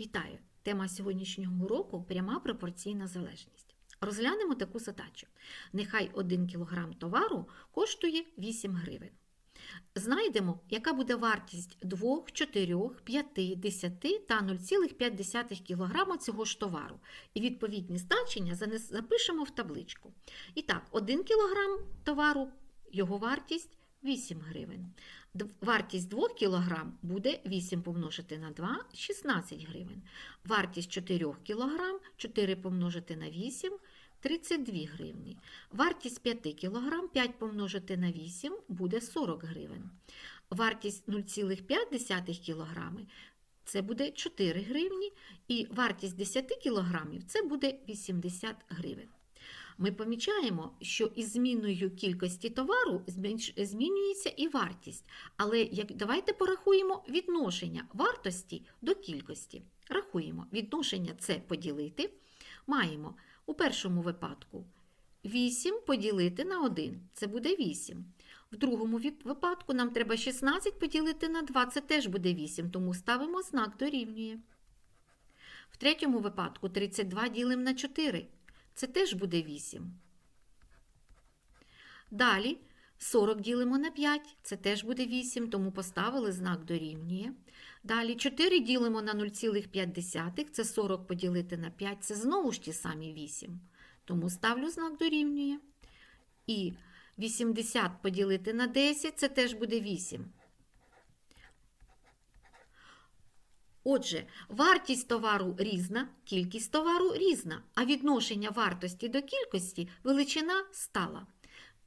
Вітаю! Тема сьогоднішнього уроку пряма пропорційна залежність. Розглянемо таку задачу. Нехай 1 кг товару коштує 8 гривень. Знайдемо, яка буде вартість 2, 4, 5, 10 та 0,5 кг цього ж товару. І відповідні значення запишемо в табличку. І так, 1 кг товару, його вартість 8 гривень. Вартість 2 кг буде 8 помножити на 2 – 16 гривень. Вартість 4 кг 4 помножити на 8 – 32 гривні. Вартість 5 кг 5 помножити на 8 буде 40 гривень. Вартість 0,5 кг це буде 4 гривні. І вартість 10 кг це буде 80 гривень. Ми помічаємо, що із зміною кількості товару змінюється і вартість. Але як, давайте порахуємо відношення вартості до кількості. Рахуємо, відношення це поділити. Маємо у першому випадку 8 поділити на 1, це буде 8. В другому випадку нам треба 16 поділити на 2, це теж буде 8, тому ставимо знак дорівнює. В третьому випадку 32 ділимо на 4, це теж буде 8. Далі 40 ділимо на 5, це теж буде 8, тому поставили знак дорівнює. Далі 4 ділимо на 0,5, це 40 поділити на 5, це знову ж ті самі 8. Тому ставлю знак дорівнює. І 80 поділити на 10, це теж буде 8. Отже, вартість товару різна, кількість товару різна, а відношення вартості до кількості величина стала.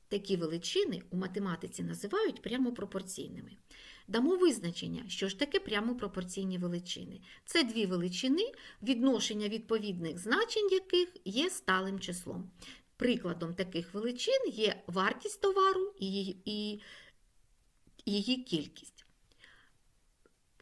Такі величини у математиці називають прямопропорційними. Дамо визначення, що ж таке прямопропорційні величини. Це дві величини, відношення відповідних значень яких є сталим числом. Прикладом таких величин є вартість товару і її, кількість.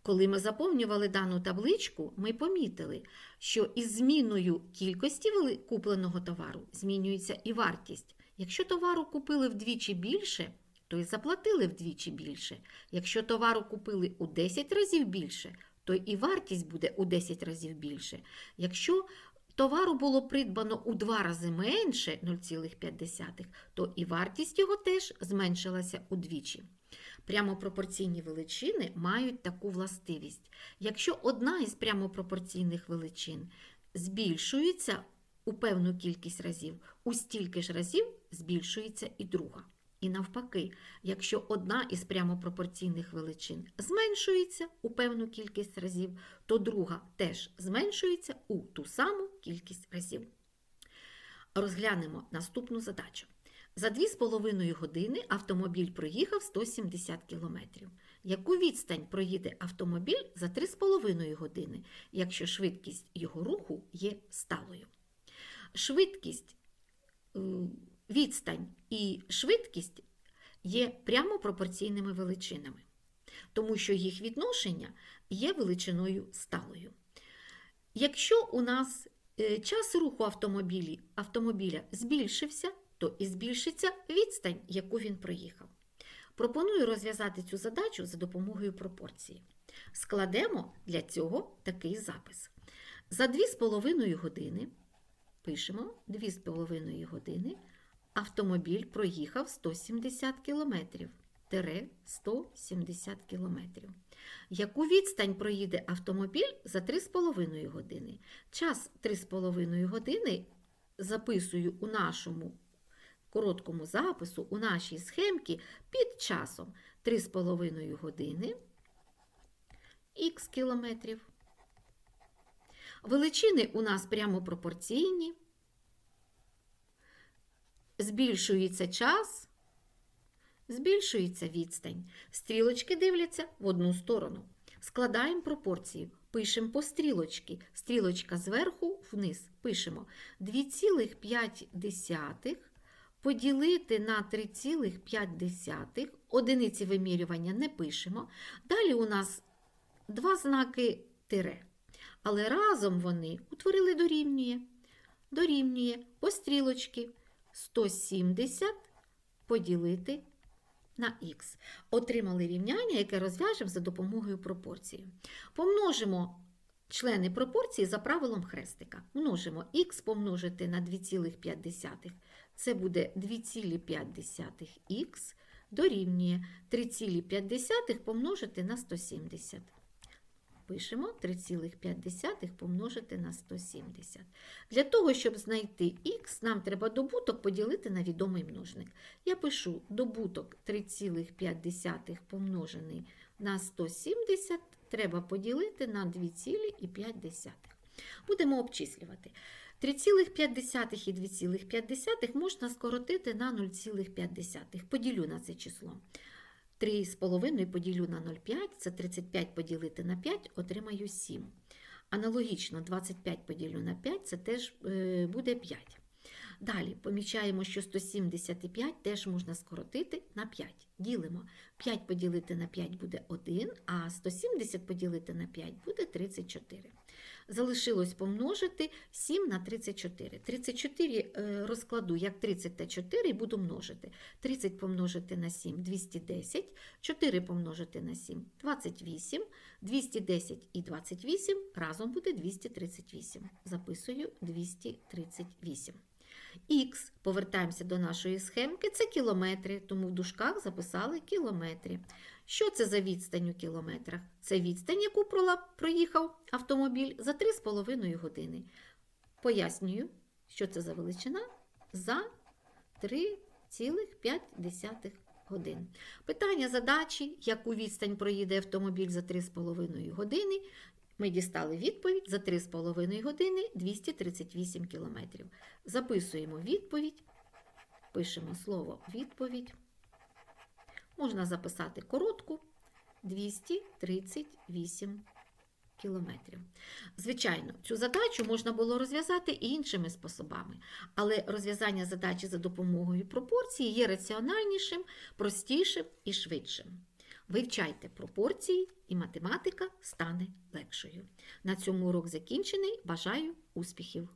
Коли ми заповнювали дану табличку, ми помітили, що із зміною кількості купленого товару змінюється і вартість. Якщо товару купили вдвічі більше, то й заплатили вдвічі більше. Якщо товару купили у 10 разів більше, то і вартість буде у 10 разів більше. Якщо товару було придбано у 2 рази менше 0,5, то і вартість його теж зменшилася удвічі. Прямопропорційні величини мають таку властивість. Якщо одна із прямопропорційних величин збільшується у певну кількість разів, у стільки ж разів збільшується і друга. І навпаки, якщо одна із прямопропорційних величин зменшується у певну кількість разів, то друга теж зменшується у ту саму кількість разів. Розглянемо наступну задачу. За 2,5 години автомобіль проїхав 170 км. Яку відстань проїде автомобіль за 3,5 години, якщо швидкість його руху є сталою? Швидкість, е, відстань і швидкість є прямо пропорційними величинами, тому що їх відношення є величиною сталою. Якщо у нас е, час руху автомобілі, автомобіля збільшився, то і збільшиться відстань, яку він проїхав. Пропоную розв'язати цю задачу за допомогою пропорції. Складемо для цього такий запис. За 2,5 години пишемо 2,5 години автомобіль проїхав 170 км. Тире 170 км. Яку відстань проїде автомобіль за 3,5 години? Час 3,5 години записую у нашому короткому запису, у нашій схемці під часом 3,5 години х кілометрів. Величини у нас прямо пропорційні. Збільшується час, збільшується відстань. Стрілочки дивляться в одну сторону. Складаємо пропорції. Пишемо по стрілочки. Стрілочка зверху вниз. Пишемо 2,5 поділити на 3,5. Одиниці вимірювання не пишемо. Далі у нас два знаки тире. Але разом вони утворили дорівнює. Дорівнює по стрілочки 170 поділити на х. Отримали рівняння, яке розв'яжемо за допомогою пропорції. Помножимо члени пропорції за правилом хрестика. Множимо х помножити на 2,5. Це буде 2,5х дорівнює 3,5 помножити на 170. Пишемо 3,5 помножити на 170. Для того, щоб знайти х, нам треба добуток поділити на відомий множник. Я пишу добуток 3,5 помножений на 170 треба поділити на 2,5. Будемо обчислювати. 3,5 і 2,5 можна скоротити на 0,5. Поділю на це число. 3,5 поділю на 0,5, це 35 поділити на 5, отримаю 7. Аналогічно 25 поділю на 5, це теж е, буде 5. Далі помічаємо, що 175 теж можна скоротити на 5. Ділимо. 5 поділити на 5 буде 1, а 170 поділити на 5 буде 34. Залишилось помножити 7 на 34. 34 е, розкладу як 30 та 4 і буду множити. 30 помножити на 7 – 210, 4 помножити на 7 – 28, 210 і 28 разом буде 238. Записую 238. Х, повертаємося до нашої схемки, це кілометри, тому в дужках записали кілометри. Що це за відстань у кілометрах? Це відстань, яку проїхав автомобіль за 3,5 години. Пояснюю, що це за величина за 3,5 годин. Питання задачі, яку відстань проїде автомобіль за 3,5 години, ми дістали відповідь за 3,5 години 238 кілометрів. Записуємо відповідь, пишемо слово відповідь. Можна записати коротку 238 кілометрів. Звичайно, цю задачу можна було розв'язати і іншими способами, але розв'язання задачі за допомогою пропорції є раціональнішим, простішим і швидшим. Вивчайте пропорції, і математика стане легшою. На цьому урок закінчений. Бажаю успіхів!